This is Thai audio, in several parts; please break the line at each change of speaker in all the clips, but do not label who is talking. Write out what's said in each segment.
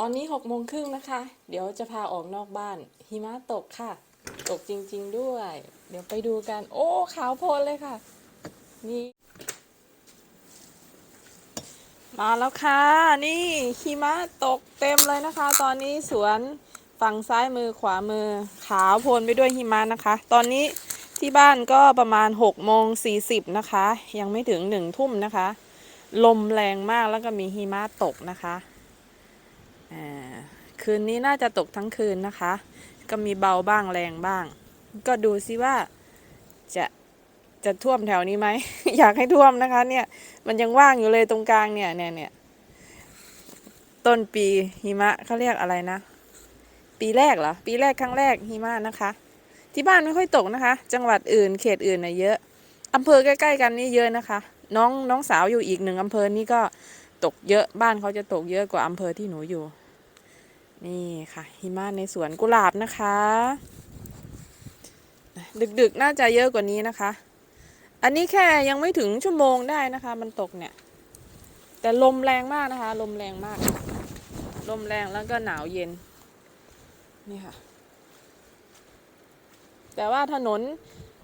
ตอนนี้หกโมงครึ่งนะคะ เดี๋ยวจะพาออกนอกบ้าน หิมะตกค่ะ ตกจริง ๆด้วย เดี๋ยวไปดูกัน โอ้ขาวโพลนเลยค่ะ นี่ มาแล้วค่ะ นี่หิมะตกเต็มเลยนะคะ ตอนนี้สวนฝั่งซ้ายมือขวามือขาวโพลนไปด้วยหิมะนะคะ ตอนนี้ที่บ้านก็ประมาณ6โมง40นะคะ ยังไม่ถึง1ทุ่มนะคะ ลมแรงมากแล้วก็มีหิมะตกนะคะ คืนนี้น่าจะตกทั้งคืนนะคะ ก็มีเบาบ้างแรงบ้าง ก็ดูซิว่าจะจะท่วมแถวนี้ไหม อยากให้ท่วมนะคะ เนี่ย มันยังว่างอยู่เลยตรงกลางเนี่ยเนี่ยเนี่ยต้นปีหิมะเขาเรียกอะไรนะ ปีแรกเหรอ ปีแรกครั้งแรกหิมะนะคะ ที่บ้านไม่ค่อยตกนะคะ จังหวัดอื่นเขตอื่นน่ะเยอะอำเภอใกล้ ๆ กันนี่เยอะนะคะ น้องน้องสาวอยู่อีกหนึ่งอำเภอนี่ก็ ตกเยอะบ้านเขาจะตกเยอะกว่าอำเภอที่หนูอยู่ นี่ค่ะ หิมะในสวนกุหลาบนะคะ ดึกๆน่าจะเยอะกว่านี้นะคะ อันนี้แค่ยังไม่ถึงชั่วโมงได้นะคะ มันตกเนี่ย แต่ลมแรงมากนะคะ ลมแรงมาก ลมแรงแล้วก็หนาวเย็น นี่ค่ะ แต่ว่าถนน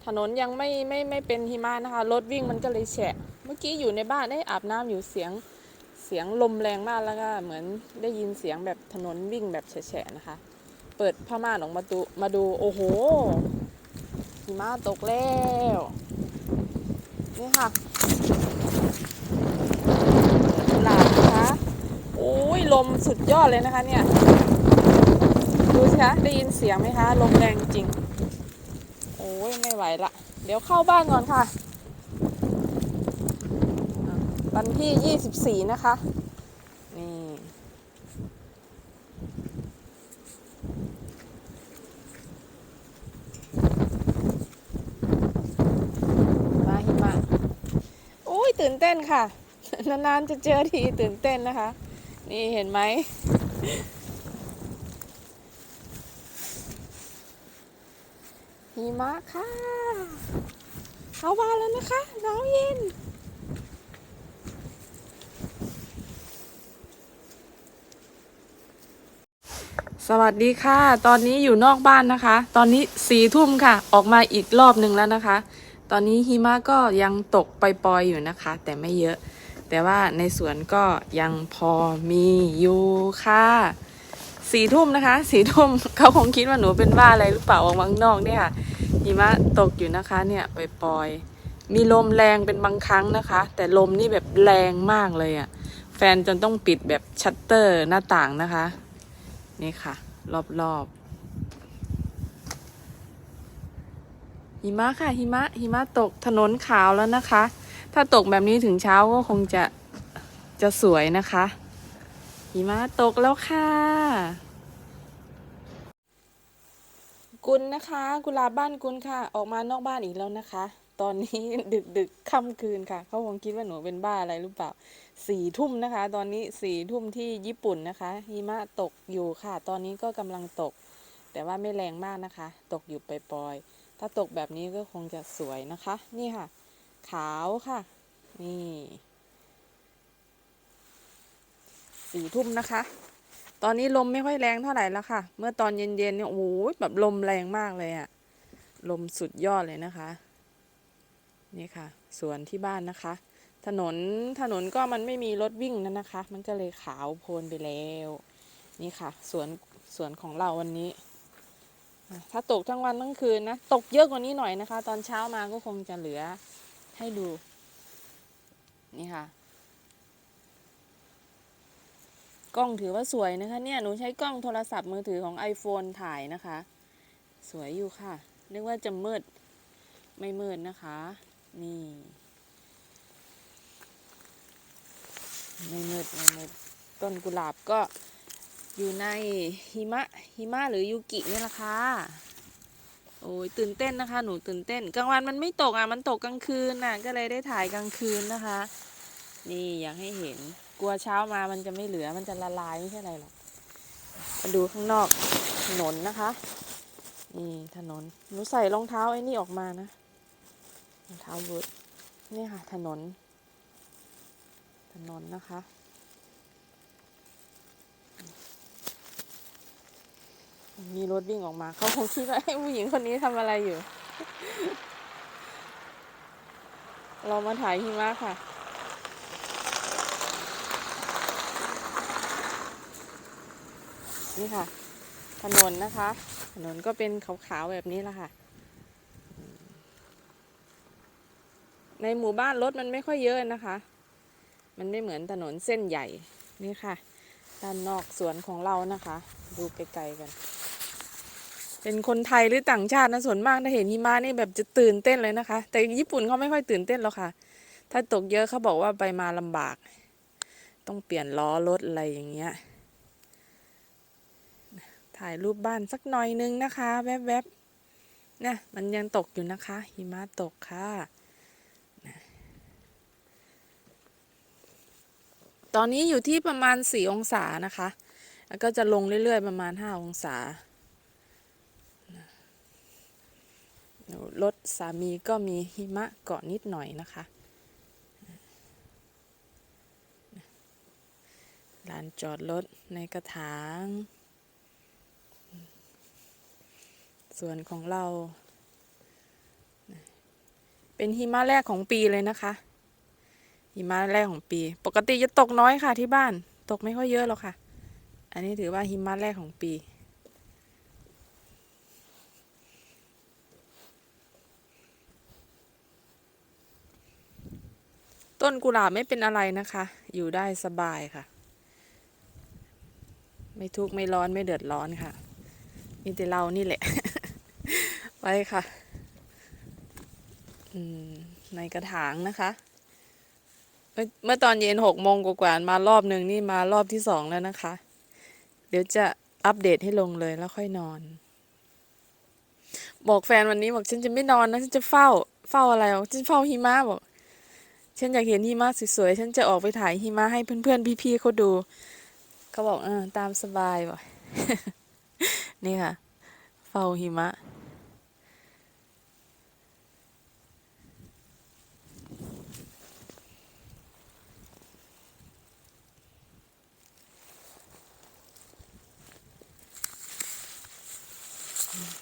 ถนนยังไม่ไม่ไม่เป็นหิมะนะคะ รถวิ่งมันก็เลยแฉะ เมื่อกี้อยู่ในบ้านได้อาบน้ำอยู่เสียง เสียงลมแรงมากแล้วก็เหมือนได้ยินเสียงแบบถนนวิ่งแบบแฉะนะคะ เปิดผ้าม่านออกมาดูมาดูโอ้โหหิมะตกแล้วนี่ค่ะหลาบนะคะโอ้ยลมสุดยอดเลยนะคะเนี่ยดูสิคะได้ยินเสียงไหมคะ ลมแรงจริง โอ้ยไม่ไหวละ เดี๋ยวเข้าบ้านก่อนค่ะ วันที่ 24 นะคะ นี่ มาหิมะโอ้ยตื่นเต้นค่ะ นานๆจะเจอทีตื่นเต้นนะคะ นี่เห็นไหมหิมะค่ะ เขาบ้าแล้วนะคะหนาวเย็น วัสดีค่ะ ตอนนี้อยู่นอกบ้านนะคะ ตอนนี้สี่ทุ่มค่ะ ออกมาอีกรอบหนึ่งแล้วนะคะ ตอนนี้หิมะก็ยังตกปล่อยๆอยู่นะคะ แต่ไม่เยอะ แต่ว่าในสวนก็ยังพอมีอยู่ค่ะสี่ทุ่มนะคะสี่ทุ่มเขาคงคิดว่าหนูเป็นบ้าอะไรหรือเปล่าออกมาข้างนอกเนี่ยค่ะหิมะตกอยู่นะคะเนี่ยปล่อยๆมีลมแรงเป็นบางครั้งนะคะ แต่ลมนี่แบบแรงมากเลยอะ่ะแฟนจนต้องปิดแบบชัตเตอร์หน้าต่างนะคะ นี่ค่ะ รอบๆหิมะค่ะหิมะหิมะตกถนนขาวแล้วนะคะ ถ้าตกแบบนี้ถึงเช้าก็คงจะจะสวยนะคะหิมะตกแล้วค่ะ กุลนะคะ กุลาบ้านกุลค่ะ ออกมานอกบ้านอีกแล้วนะคะ ตอนนี้ดึกดึกค่ำคืนค่ะ เขาคงคิดว่าหนูเป็นบ้าอะไรหรือเปล่าสี่ทุ่มนะคะ ตอนนี้สี่ทุ่มที่ญี่ปุ่นนะคะหิมะตกอยู่ค่ะ ตอนนี้ก็กำลังตก แต่ว่าไม่แรงมากนะคะ ตกอยู่ปล่อยๆถ้าตกแบบนี้ก็คงจะสวยนะคะ นี่ค่ะ ขาวค่ะ นี่สี่ทุ่มนะคะ ตอนนี้ลมไม่ค่อยแรงเท่าไหร่แล้วค่ะ เมื่อตอนเย็นๆเนี่ยโอ้โหแบบลมแรงมากเลยอะลมสุดยอดเลยนะคะ นี่ค่ะ สวนที่บ้านนะคะ ถนนถนนก็มันไม่มีรถวิ่งนั่นนะคะ มันก็เลยขาวโพลนไปแล้ว นี่ค่ะ สวนสวนของเราวันนี้ ถ้าตกทั้งวันทั้งคืนนะ ตกเยอะกว่านี้หน่อยนะคะ ตอนเช้ามาก็คงจะเหลือให้ดู นี่ค่ะ กล้องถือว่าสวยนะคะ เนี่ยหนูใช้กล้องโทรศัพท์มือถือของ iPhone ถ่ายนะคะ สวยอยู่ค่ะนึกว่าจะมืดไม่มืดนะคะ นี่ ไม่มืดไม่มืดต้นกุหลาบก็อยู่ในหิมะหิมะหรือยูกินี่แหละค่ะโอ้ยตื่นเต้นนะคะ หนูตื่นเต้น กลางวันมันไม่ตกอะมันตกกลางคืนน่ะ ก็เลยได้ถ่ายกลางคืนนะคะ นี่อยากให้เห็นกลัวเช้ามามันจะไม่เหลือมันจะละลายไม่ใช่อะไรหรอกมาดูข้างนอกถนนนะคะ นี่ถนนหนูใส่รองเท้าไอ้นี่ออกมานะ รองเท้าบูทนี่ค่ะ ถนน ถนนนะคะ มีรถวิ่งออกมา เขาคงคิดว่าให้ผู้หญิงคนนี้ทำอะไรอยู่ เรามาถ่ายหิมะค่ะนี่ค่ะ ถนนนะคะ ถนนก็เป็นขาวๆแบบนี้แหละค่ะ ในหมู่บ้านรถมันไม่ค่อยเยอะนะคะ มันไม่เหมือนถนนเส้นใหญ่นี่ค่ะ ด้านนอกสวนของเรานะคะ ดูไกลๆกัน เป็นคนไทยหรือต่างชาตินะส่วนมากถ้าเห็นหิมะนี่แบบจะตื่นเต้นเลยนะคะ แต่ญี่ปุ่นเขาไม่ค่อยตื่นเต้นหรอกค่ะ ถ้าตกเยอะเขาบอกว่าไปมาลำบาก ต้องเปลี่ยนล้อรถอะไรอย่างเงี้ยถ่ายรูปบ้านสักหน่อยนึงนะคะ แวบๆนี่ยมันยังตกอยู่นะคะ หิมะตกค่ะ ตอนนี้อยู่ที่ประมาณ 4 องศานะคะ แล้วก็จะลงเรื่อยๆ ประมาณ 5 องศา รถสามีก็มีหิมะเกาะนิดหน่อยนะคะ ลานจอดรถในกระถาง ส่วนของเรา เป็นหิมะแรกของปีเลยนะคะ หิมะแรกของปี ปกติจะตกน้อยค่ะที่บ้าน ตกไม่ค่อยเยอะหรอกค่ะ อันนี้ถือว่าหิมะแรกของปี ต้นกุหลาบไม่เป็นอะไรนะคะ อยู่ได้สบายค่ะ ไม่ทุกข์ไม่ร้อนไม่เดือดร้อนค่ะ มีแต่เรานี่แหละไปค่ะอืมในกระถางนะคะ เมื่อเมื่อตอนเย็นหกโมงกว่าๆมารอบหนึ่งนี่มารอบที่สองแล้วนะคะ เดี๋ยวจะอัปเดตให้ลงเลยแล้วค่อยนอน บอกแฟนวันนี้บอกฉันจะไม่นอนนะฉันจะเฝ้า เฝ้าอะไรบอกฉันเฝ้าหิมะบอกฉันอยากเห็นหิมะสวยๆฉันจะออกไปถ่ายหิมะให้เพื่อนๆพี่ๆเขาดูเขาบอกเออตามสบายบอกนี่ค่ะ เฝ้าหิมะ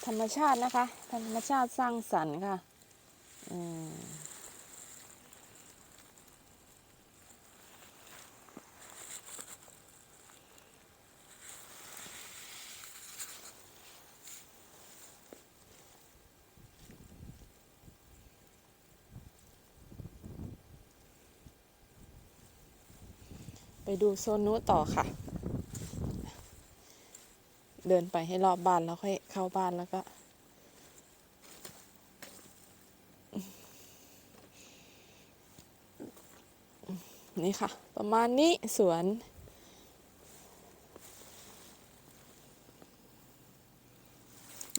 ธรรมชาตินะคะ ธรรมชาติสร้างสรรค์ค่ะไปดูโซนนู้นต่อค่ะ เดินไปให้รอบบ้านแล้วค่อยเข้าบ้านแล้วก็ นี่ค่ะ ประมาณนี้สวน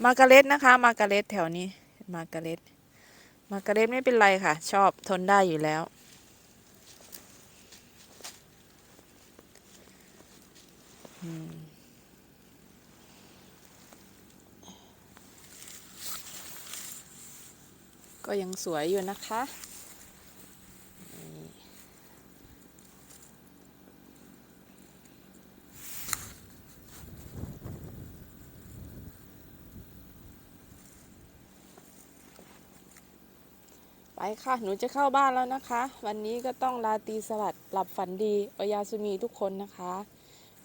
มาการเร็ตนะคะ มาการเร็ตแถวนี้ มาการเร็ตมาการเร็ตไม่เป็นไรค่ะ ชอบทนได้อยู่แล้ว อืม ก็ยังสวยอยู่นะคะ ไปค่ะ หนูจะเข้าบ้านแล้วนะคะ วันนี้ก็ต้องลาตีสวัสดิ์หลับฝันดีโอยาสุมีทุกคนนะคะ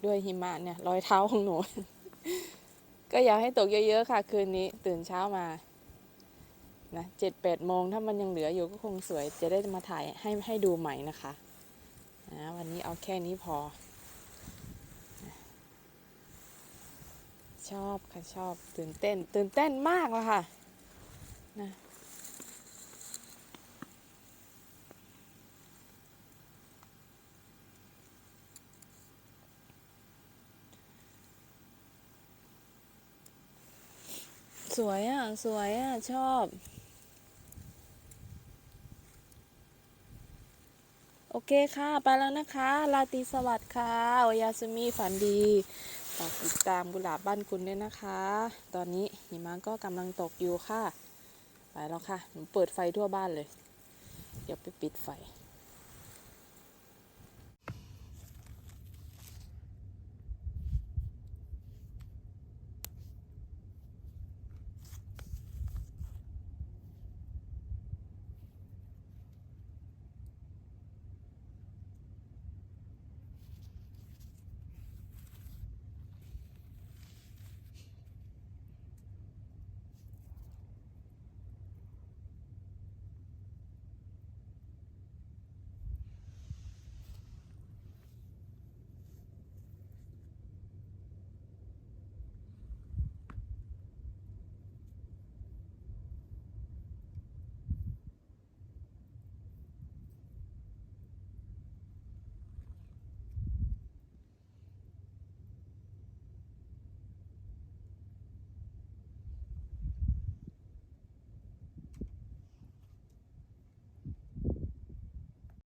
ด้วยหิมะเนี่ย รอยเท้าของหนู ก็อยากให้ตกเยอะๆค่ะ คืนนี้ตื่นเช้ามา นะเจ็ดแปดโมงถ้ามันยังเหลืออยู่ก็คงสวย จะได้มาถ่ายให้ให้ดูใหม่นะคะนะวันนี้เอาแค่นี้พอ ชอบค่ะชอบตื่นเต้น ตื่นเต้นมากเลยค่ะนะสวยอะ สวยอะ ชอบ โอเคค่ะ ไปแล้วนะคะลาตีสวัสดิ์ค่ะโอยาสุมิฝันดีฝากติดตามกุหลาบบ้านคุณด้วยนะคะ ตอนนี้หิมะก็กำลังตกอยู่ค่ะ ไปแล้วค่ะ หนูเปิดไฟทั่วบ้านเลย เดี๋ยวไปปิดไฟ